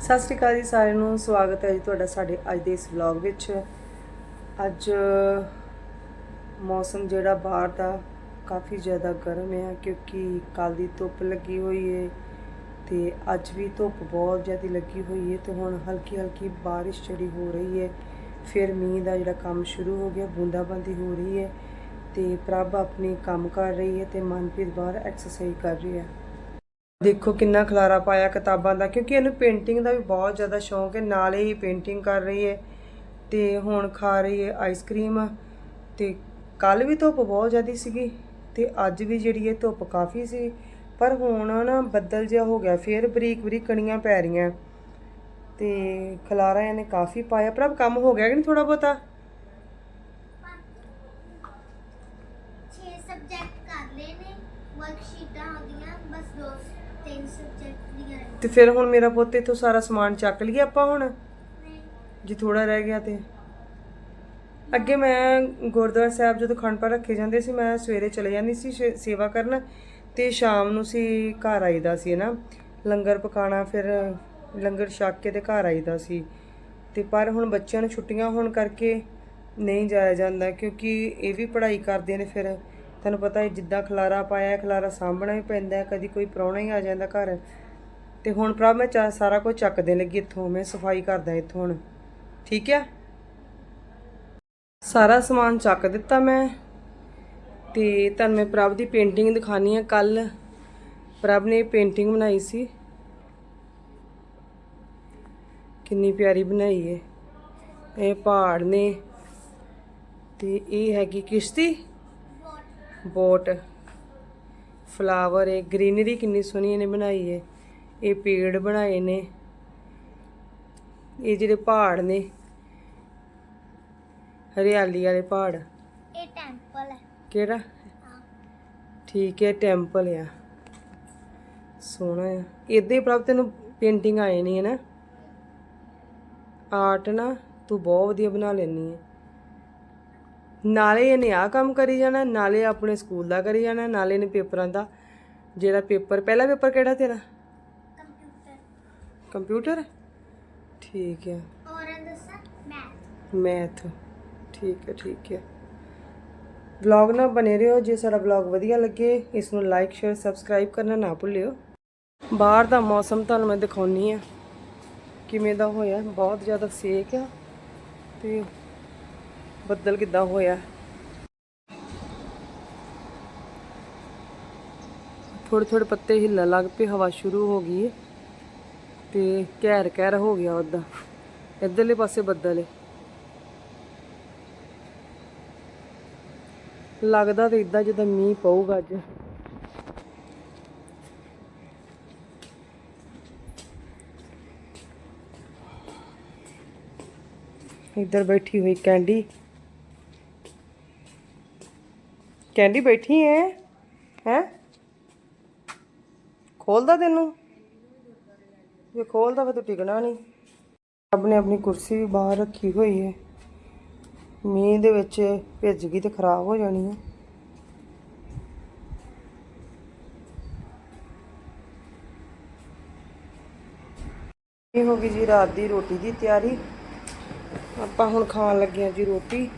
ਸਤਿ ਸ਼੍ਰੀ ਅਕਾਲ ਜੀ ਸਾਰਿਆਂ ਨੂੰ, ਸਵਾਗਤ ਹੈ ਜੀ ਤੁਹਾਡਾ ਸਾਡੇ ਅੱਜ ਦੇ ਇਸ ਵਲੌਗ ਵਿੱਚ। ਅੱਜ ਮੌਸਮ ਜਿਹੜਾ ਬਾਹਰ ਦਾ ਕਾਫੀ ਜ਼ਿਆਦਾ ਗਰਮ ਹੈ ਕਿਉਂਕਿ ਕੱਲ ਦੀ ਧੁੱਪ ਲੱਗੀ ਹੋਈ ਹੈ ਤੇ ਅੱਜ ਵੀ ਧੁੱਪ ਬਹੁਤ ਜ਼ਿਆਦਾ ਲੱਗੀ ਹੋਈ ਹੈ ਤੇ ਹੁਣ ਹਲਕੀ ਹਲਕੀ ਬਾਰਿਸ਼ ਜਿਹੜੀ ਹੋ ਰਹੀ ਹੈ, ਫਿਰ ਮੀਂਹ ਦਾ ਜਿਹੜਾ ਕੰਮ ਸ਼ੁਰੂ ਹੋ ਗਿਆ, ਬੂੰਦਾਬਾਂਦੀ ਹੋ ਰਹੀ ਹੈ ਤੇ ਪ੍ਰਭ ਆਪਣੇ ਕੰਮ ਕਰ ਰਹੀ ਹੈ ਤੇ ਮਨਪ੍ਰੀਤ ਬਾਹਰ ਐਕਸਰਸਾਈਜ਼ ਕਰ ਰਹੀ ਹੈ। ਦੇਖੋ ਕਿੰਨਾ ਖਲਾਰਾ ਪਾਇਆ ਕਿਤਾਬਾਂ ਦਾ, ਕਿਉਂਕਿ ਇਹਨੂੰ ਪੇਂਟਿੰਗ ਦਾ ਵੀ ਬਹੁਤ ਜ਼ਿਆਦਾ ਸ਼ੌਂਕ ਹੈ, ਨਾਲੇ ਹੀ ਪੇਂਟਿੰਗ ਕਰ ਰਹੀ ਹੈ ਤੇ ਹੁਣ ਖਾ ਰਹੀ ਹੈ ਆਈਸਕ੍ਰੀਮ ਤੇ ਕੱਲ ਵੀ ਧੁੱਪ ਬਹੁਤ ਜ਼ਿਆਦੀ ਸੀਗੀ ਤੇ ਅੱਜ ਵੀ ਜਿਹੜੀ ਹੈ ਧੁੱਪ ਕਾਫੀ ਸੀ, ਪਰ ਹੁਣ ਨਾ ਬੱਦਲ ਜਿਹਾ ਹੋ ਗਿਆ, ਫੇਰ ਬਰੀਕ ਬਰੀਕ ਕਣੀਆਂ ਪੈ ਰਹੀਆਂ ਤੇ ਖਲਾਰਾ ਇਹਨੇ ਕਾਫੀ ਪਾਇਆ ਪਰ ਕੰਮ ਹੋ ਗਿਆ ਕਿ ਨਹੀਂ ਥੋੜਾ ਬਹੁਤਾ? ਛੇ ਸਬਜੈਕਟ ਕਰ ਲਏ ਨੇ ਵਰਕਸ਼ੀਟਾਂ ਆਉਂਦੀਆਂ, ਬਸ ਦੋ ਤਿੰਨ ਸਬਜੈਕਟ ਦੀਆਂ ਰਹਿ ਤੇ ਫਿਰ ਹੁਣ ਮੇਰਾ ਪੁੱਤ ਇੱਥੋਂ ਸਾਰਾ ਸਮਾਨ ਚੱਕ ਲਈਏ ਆਪਾਂ ਹੁਣ? ਜੇ ਥੋੜਾ ਰਹਿ ਗਿਆ ਤੇ। ਅੱਗੇ ਮੈਂ ਗੁਰਦੁਆਰਾ ਸਾਹਿਬ ਜਦੋਂ ਖੰਡ ਪਾਠ ਰੱਖੇ ਜਾਂਦੇ ਸੀ ਮੈਂ ਸਵੇਰੇ ਚਲੇ ਜਾਂਦੀ ਸੀ ਸੇ- ਸੇਵਾ ਕਰਨ ਤੇ ਸ਼ਾਮ ਨੂੰ ਸੀ ਘਰ ਆਈਦਾ ਸੀ ਨਾ। ਲੰਗਰ ਪਕਾਣਾ ਫਿਰ ਲੰਗਰ ਛਕ ਕੇ ਤੇ ਘਰ ਆਈਦਾ ਸੀ। ਤੇ ਪਰ ਹੁਣ ਬੱਚਿਆਂ ਨੂੰ ਛੁੱਟੀਆਂ ਹੋਣ ਕਰਕੇ ਨਹੀਂ ਜਾਇਆ ਜਾਂਦਾ ਕਿਉਂਕਿ ਇਹ ਵੀ ਪੜ੍ਹਾਈ ਕਰਦੇ ਨੇ ਫਿਰ। ਤੁਹਾਨੂੰ ਪਤਾ ਹੈ ਜਿੱਦਾਂ ਖਲਾਰਾ ਪਾਇਆ ਖਲਾਰਾ ਸਾਂਭਣਾ ਵੀ ਪੈਂਦਾ ਕਦੀ ਕੋਈ ਪ੍ਰਾਹੁਣਾ ਹੀ ਆ ਜਾਂਦਾ ਘਰ। ਤੇ ਹੁਣ ਪ੍ਰਭ ਮੈਂ ਚਾ- ਸਾਰਾ ਕੁਝ ਚੱਕ ਦੇਣ ਲੱਗੀ ਇੱਥੋਂ, ਮੈਂ ਸਫ਼ਾਈ ਕਰਦਾ ਇੱਥੋਂ ਹੁਣ। ਠੀਕ ਹੈ ਸਾਰਾ ਸਮਾਨ ਚੱਕ ਦਿੱਤਾ ਮੈਂ। ਤੇ ਤੁਹਾਨੂੰ ਮੈਂ ਪ੍ਰਭ ਦੀ ਪੇਂਟਿੰਗ ਦਿਖਾਣੀ ਆ ਕੱਲ ਪ੍ਰਭ ਨੇ ਪੇਂਟਿੰਗ ਬਣਾਈ ਸੀ। ਕਿੰਨੀ ਪਿਆਰੀ ਬਣਾਈ ਹੈ ਇਹ ਪਹਾੜ ਨੇ। ਤੇ ਇਹ ਹੈਗੀ ਕਿਸ਼ਤੀ। ਬੋਟ ਫਲਾਵਰ ਹੈ ਗ੍ਰੀਨਰੀ ਕਿੰਨੀ ਸੋਹਣੀ ਇਹਨੇ ਬਣਾਈ ਹੈ ਇਹ ਪੇੜ ਬਣਾਏ ਨੇ। ਇਹ ਜਿਹੜੇ ਪਹਾੜ ਨੇ ਹਰਿਆਲੀ ਵਾਲੇ ਪਹਾੜ। ਇਹ ਟੈਂਪਲ ਹੈ। ਕਿਹੜਾ? ਠੀਕ ਹੈ ਟੈਂਪਲ ਆ। ਸੋਹਣਾ ਆ। ਇਦਾਂ ਹੀ ਪ੍ਰਭ ਤੈਨੂੰ ਪੇਂਟਿੰਗ ਆਏ ਨਹੀਂ ਹੈ ਨਾ ਆਰਟ ਨਾ ਤੂੰ ਬਹੁਤ ਵਧੀਆ ਬਣਾ ਲੈਣੀ ਹੈ ਨਾਲੇ ਇਹਨੇ ਆ ਕੰਮ ਕਰੀ ਜਾਣਾ ਨਾਲੇ ਆਪਣੇ ਸਕੂਲ ਦਾ ਕਰੀ ਜਾਣਾ ਨਾਲੇ ਨੇ ਪੇਪਰਾਂ ਦਾ। ਜਿਹੜਾ ਪੇਪਰ ਪਹਿਲਾ ਪੇਪਰ ਕਿਹੜਾ ਤੇਰਾ? ਕੰਪਿਊਟਰ। ਕੰਪਿਊਟਰ? ਠੀਕ ਹੈ। ਔਰ ਦੱਸਾਂ ਮੈਥ। ਮੈਥ। ਠੀਕ ਹੈ ਠੀਕ ਹੈ। ਵਲੌਗ ਨਾਲ ਬਨੇ ਰਹੋ ਜੇ ਸਾਡਾ ਵਲੌਗ ਵਧੀਆ ਲੱਗੇ ਇਸ ਨੂੰ ਲਾਈਕ ਸ਼ੇਅਰ ਸਬਸਕ੍ਰਾਈਬ ਕਰਨਾ ਨਾ ਭੁੱਲਿਓ। ਬਾਹਰ ਦਾ ਮੌਸਮ ਤੁਹਾਨੂੰ ਮੈਂ ਦਿਖਾਉਣੀ ਆ ਕਿਵੇਂ ਦਾ ਹੋਇਆ ਬਹੁਤ ਜ਼ਿਆਦਾ ਸੇਕ ਆ ਤੇ ਬੱਦਲ ਕਿੱਦਾਂ ਹੋਇਆ? ਥੋੜੇ ਥੋੜੇ ਪੱਤੇ ਹਿੱਲਣ ਲੱਗ ਪਏ, ਹਵਾ ਸ਼ੁਰੂ ਹੋ ਗਈ ਹੈ ਤੇ ਕਹਿਰ ਘੈਰ ਹੋ ਗਿਆ ਉਹਦਾ ਇੱਧਰਲੇ ਪਾਸੇ ਬੱਦਲ ਹੈ ਲੱਗਦਾ ਤੇ ਇਦਾਂ ਜਿੱਦਾਂ ਮੀਂਹ ਪਊਗਾ ਅੱਜ। ਇੱਧਰ ਬੈਠੀ ਹੋਈ ਕੈਂਡੀ ਕਹਿੰਦੀ ਬੈਠੀ ਹੈ ਹੈ? ਖੋਲਦਾ ਤੈਨੂੰ? ਜੇ ਖੋਲਦਾ ਫਿਰ ਤੂੰ ਟਿਕਣਾ ਨਹੀਂ। ਰੱਬ ਨੇ ਆਪਣੀ ਕੁਰਸੀ ਵੀ ਬਾਹਰ ਰੱਖੀ ਹੋਈ ਹੈ ਮੀਂਹ ਦੇ ਵਿੱਚ ਭਿੱਜ ਗਈ ਤੇ ਖਰਾਬ ਹੋ ਜਾਣੀ ਹੈ ਇਹ ਹੋ ਗਈ ਜੀ ਰਾਤ ਦੀ ਰੋਟੀ ਦੀ ਤਿਆਰੀ। ਆਪਾਂ ਹੁਣ ਖਾਣ ਲੱਗੇ ਆ ਜੀ ਰੋਟੀ।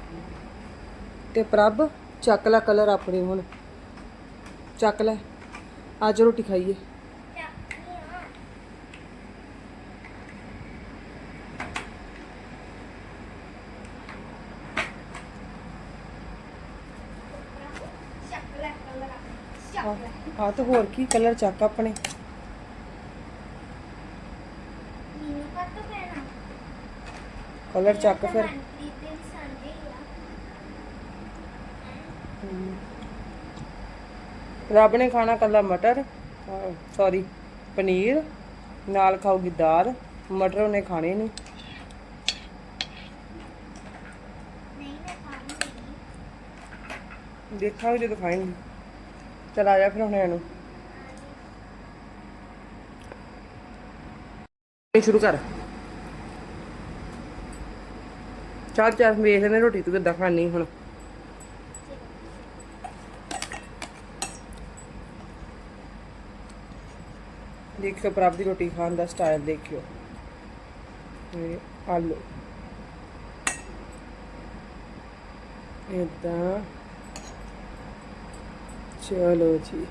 ਤੇ ਪ੍ਰਭ ਚੱਕ ਲੈ ਕਲਰ ਆਪਣੇ ਹੁਣ। ਚੱਕ ਲੈ। ਅੱਜ ਰੋਟੀ ਖਾਈਏ। ਸ਼ਕਲ ਹੈ ਕਲਰ ਆ ਤਾਂ ਹੋਰ ਕੀ ਕਲਰ ਚੱਕ ਆਪਣੇ। ਕਲਰ ਚੱਕ ਫਿਰ ਮਨਪ੍ਰੀਤ ਦੇ ਵੀ ਸੰਡੇ ਹੀ ਆ ਰੱਬ ਨੇ ਖਾਣਾ ਕੱਲਾ ਮਟਰ ਸੌਰੀ ਪਨੀਰ ਨਾਲ ਖਾਊਗੀ ਦਾਲ ਮਟਰ ਉਹਨੇ ਖਾਣੇ ਨਹੀਂ ਦੇਖਾਂਗੇ ਜਦੋਂ ਖਾਏਂਗੇ। ਚਲ ਆ ਜਾ ਫਿਰ ਹੁਣ ਇਹਨੂੰ। ਸ਼ੁਰੂ ਕਰ। ਚਾਰ ਚਾਰ ਵੇਖ ਲੈਨੇ ਰੋਟੀ ਤੂੰ ਕਿੱਦਾਂ ਖਾਣੀ ਹੁਣ। देखियो प्रभ रोटी खान का स्टाइल देखियो। आलू। इदा। चलो जी।